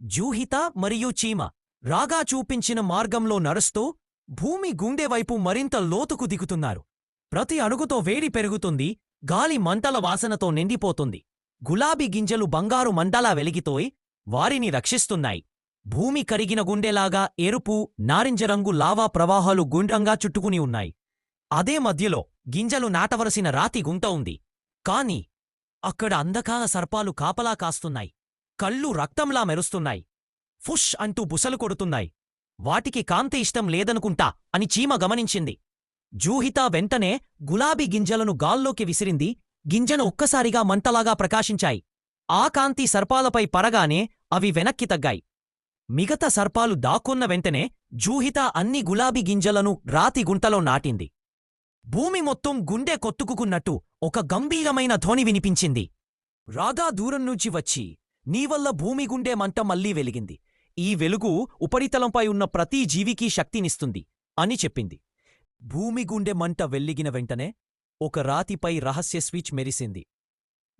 జూహిత మరియు చీమ రాగా చూపించిన మార్గంలో నడుస్తూ భూమి గుండెవైపు మరింత లోతుకు దిగుతున్నారు. ప్రతి అడుగుతో వేడి పెరుగుతుంది గాలి మంటల వాసనతో నిండిపోతుంది. గులాబీ గింజలు బంగారు మంటలా వెలిగితోయి వారిని రక్షిస్తున్నాయి. భూమి కరిగిన గుండెలాగా ఎరుపు నారింజ రంగు లావా ప్రవాహాలు గుండ్రంగా చుట్టుకుని ఉన్నాయి. అదే మధ్యలో గింజలు నాటవలసిన రాతి గుంట ఉంది. కాని అక్కడ అంధకార సర్పాలు కాపలా కాస్తున్నాయి. కళ్ళు రక్తంలా మెరుస్తున్నాయి. ఫుష్ అంటూ బుసలు కొడుతున్నాయి. వాటికి కాంతి ఇష్టం లేదనుకుంటా అని చీమ గమనించింది. జూహిత వెంటనే గులాబీ గింజలను గాల్లోకి విసిరింది. గింజను ఒక్కసారిగా మంటలాగా ప్రకాశించాయి. ఆ కాంతి సర్పాలపై పరగానే అవి వెనక్కి తగ్గాయి. మిగతా సర్పాలు దాక్కున్న వెంటనే జూహిత అన్ని గులాబీ గింజలను రాతి గుంటలో నాటింది. భూమి మొత్తం గుండె కొత్తుకుకున్నట్టు ఒక గంభీరమైన ధ్వని వినిపించింది. రాగా దూరం నుంచి వచ్చి నీవల్ల భూమి గుండె మంట మళ్ళీ వెలిగింది. ఈ వెలుగు ఉపరితలంపై ఉన్న ప్రతి జీవికి శక్తినిస్తుంది అని చెప్పింది. భూమి గుండె మంట వెల్లిగిన వెంటనే ఒక రాతిపై రహస్య స్విచ్ మెరిసింది.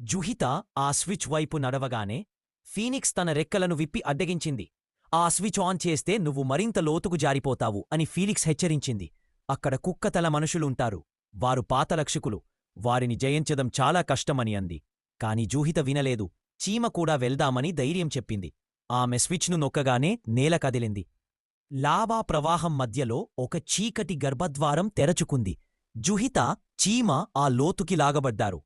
జుహిత ఆ స్విచ్ వైపు నడవగానే ఫీనిక్స్ తన రెక్కలను విప్పి అడ్డగించింది. ఆ స్విచ్ ఆన్ చేస్తే నువ్వు మరింత లోతుకు జారిపోతావు అని ఫీనిక్స్ హెచ్చరించింది. అక్కడ కుక్కతల మనుషులుంటారు. వారు పాతరక్షకులు వారిని జయించడం చాలా కష్టమని అంది. కాని జూహిత వినలేదు. చీమ కూడా వెళ్దామని ధైర్యం చెప్పింది. ఆమె స్విచ్ను నొక్కగానే నేల కదిలింది. లావా ప్రవాహం మధ్యలో ఒక చీకటి గర్భద్వారం తెరచుకుంది. జుహిత చీమ ఆ లోతుకి లాగబడ్డారు.